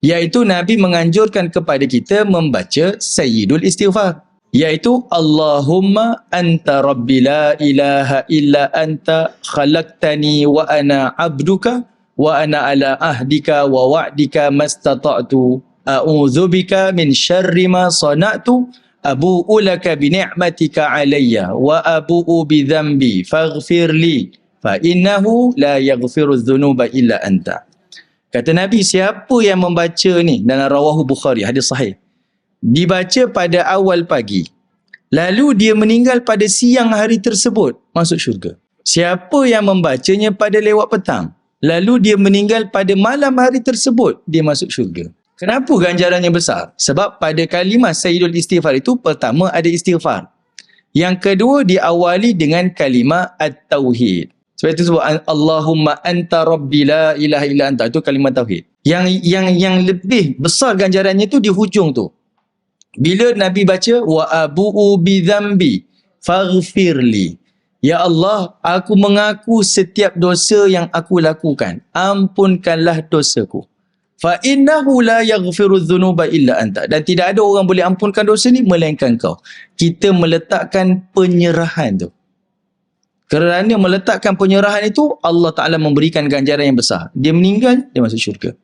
Iaitu Nabi menganjurkan kepada kita membaca Sayyidul Istighfar. Iaitu Allahumma anta rabbi la ilaha illa anta khalaqtani wa ana abduka wa ana ala ahdika wa wa'dika mastata'tu a'udzubika min syarri ma sana'tu abu'u laka bi ni'matika alayya wa abu'u bi dhanbi faghfir li fa innahu la yaghfiru dhunuba illa anta kata nabi siapa yang membaca ni? Dalam rawahu bukhari hadis sahih. Dibaca pada awal pagi. Lalu dia meninggal pada siang hari tersebut masuk syurga. Siapa yang membacanya pada lewat petang? Lalu dia meninggal pada malam hari tersebut dia masuk syurga. Kenapa ganjarannya besar? Sebab pada kalimah sayyidul istighfar itu pertama ada istighfar. Yang kedua diawali dengan kalimah at-tauhid sebab itu sebut Allahumma anta rabbi la ilaha illa anta itu kalimah tauhid yang yang yang lebih besar ganjarannya tu di hujung tu bila Nabi baca wa abu'u bi dzambi faghfirli. Ya Allah, aku mengaku setiap dosa yang aku lakukan. Ampunkanlah dosaku. Fa innahu la yaghfiru dzunuba illa anta. Dan tidak ada orang boleh ampunkan dosa ni melainkan kau. Kita meletakkan penyerahan tu. Kerana meletakkan penyerahan itu Allah Taala memberikan ganjaran yang besar. Dia meninggal, dia masuk syurga.